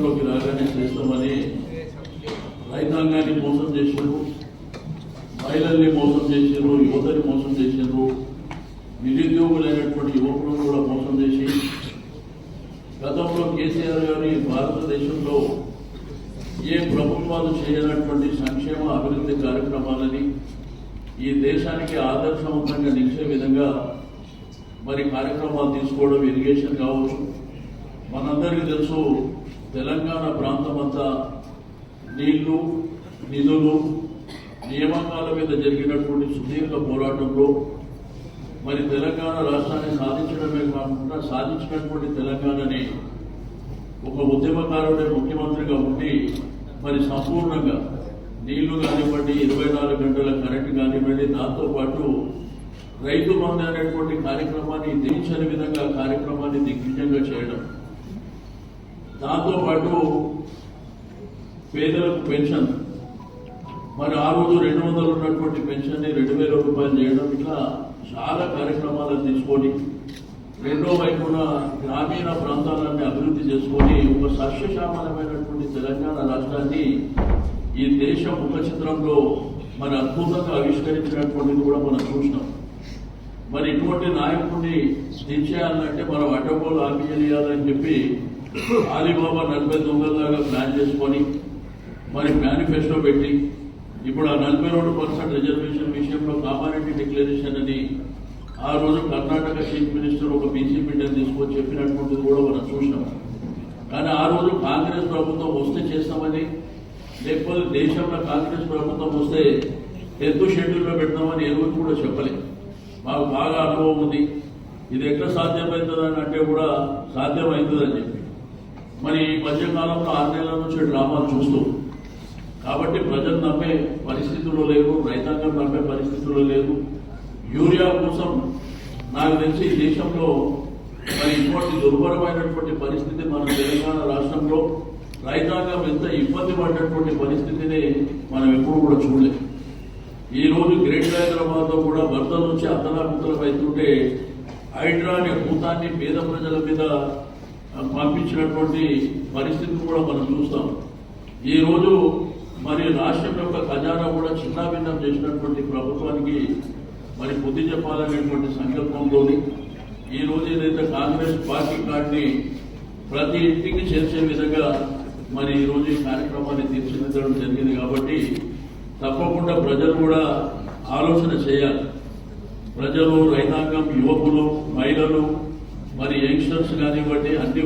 అధికారంలోకి రాగానే చేస్తామని రైతాంగాన్ని మోసం చేశారు మహిళల్ని మోసం చేశారు యువతని మోసం చేశారు నిరుద్యోగులైనటువంటి యువకులను కూడా మోసం చేసి గతంలో కేసీఆర్ గారు భారతదేశంలో ఏ ప్రభుత్వాలు చేయనటువంటి సంక్షేమ అభివృద్ధి కార్యక్రమాలని ఈ దేశానికి ఆదర్శవంతంగా నిలిచే విధంగా మరి కార్యక్రమాలు తీసుకోవడం ఇరిగేషన్ కావచ్చు. మనందరికీ తెలుసు తెలంగాణ ప్రాంతమంతా నీళ్ళు నిధులు నియామకాల మీద జరిగినటువంటి సుదీర్ఘ పోరాటంలో మరి తెలంగాణ రాష్ట్రాన్ని సాధించడమే కాకుండా సాధించినటువంటి తెలంగాణని ఒక ఉద్యమకారుడే ముఖ్యమంత్రిగా ఉండి మరి సంపూర్ణంగా నీళ్ళు కానివ్వండి ఇరవై నాలుగు గంటల కరెంటు కానివ్వండి దాంతో పాటు రైతు బంధు అనేటువంటి కార్యక్రమాన్ని దించని విధంగా కార్యక్రమాన్ని దిగ్విజయంగా చేయడం. దాంతో పాటు పేదలకు పెన్షన్. మరి ఆ రోజు రెండు వందలు ఉన్నటువంటి పెన్షన్ని రెండు వేల రూపాయలు చేయడం ఇట్లా చాలా కార్యక్రమాలను తీసుకొని రెండో వైపున గ్రామీణ ప్రాంతాలన్నీ అభివృద్ధి చేసుకొని ఒక సస్యశ్యామలమైనటువంటి తెలంగాణ రాష్ట్రాన్ని ఈ దేశ ముఖ చిత్రంలో మరి అద్భుతంగా ఆవిష్కరించినటువంటిది కూడా మనం చూసినాం. మరి ఇటువంటి నాయకుడిని దించేయాలంటే మనం అడ్డగోలు ఆపియాలని చెప్పి ఆలీబాబా నలభై దొంగలాగా ప్లాన్ చేసుకొని మరి మేనిఫెస్టో పెట్టి ఇప్పుడు ఆ నలభై రెండు పర్సెంట్ రిజర్వేషన్ విషయంలో కామారెడ్డి డిక్లరేషన్ అని ఆ రోజు కర్ణాటక చీఫ్ మినిస్టర్ ఒక బీసీ బిడ్డను తీసుకొని చెప్పినటువంటిది కూడా మనం చూసినాం. కానీ ఆ రోజు కాంగ్రెస్ ప్రభుత్వం వస్తే చేస్తామని లేకపోతే దేశంలో కాంగ్రెస్ ప్రభుత్వం వస్తే టెన్త్ షెడ్యూల్లో పెడతామని ఎవరు కూడా చెప్పలేదు. మాకు బాగా అనుభవం ఉంది. ఇది ఎట్లా సాధ్యమవుతుందని అంటే కూడా సాధ్యమవుతుందని చెప్పి. మరి ఈ మధ్యకాలంలో ఆరు నెలల నుంచి డ్రామాలు చూస్తూ కాబట్టి ప్రజలు నమ్మే పరిస్థితుల్లో లేవు రైతాంగం నమ్మే పరిస్థితుల్లో లేదు యూరియా కోసం నాకు తెలిసి ఈ దేశంలో మరి ఇటువంటి దుర్భరమైనటువంటి పరిస్థితి మన తెలంగాణ రాష్ట్రంలో రైతాంగం ఎంత ఇబ్బంది పడ్డటువంటి పరిస్థితిని మనం ఎప్పుడు కూడా చూడలేదు. ఈ రోజు గ్రేటర్ హైదరాబాద్లో కూడా వరద నుంచి అతలాకుతలం అవుతుంటే హైడ్రా అనే భూతాన్ని పేద ప్రజల మీద పంపించినటువంటి పరిస్థితి కూడా మనం చూస్తాం. ఈరోజు మరి రాష్ట్రం యొక్క ఖజానా కూడా చిన్నాభిన్నం చేసినటువంటి ప్రభుత్వానికి మరి బుద్ధి చెప్పాలనేటువంటి సంకల్పంలోని ఈ ఏదైతే కాంగ్రెస్ పార్టీ కార్డుని ప్రతి ఇంటికి చేర్చే విధంగా మరి ఈరోజు ఈ కార్యక్రమాన్ని తీర్చిదిద్దడం జరిగింది కాబట్టి తప్పకుండా ప్రజలు కూడా ఆలోచన చేయాలి. ప్రజలు రైతాంగం యువకులు మహిళలు మరి యంగ్స్టర్స్ కానివ్వండి అన్ని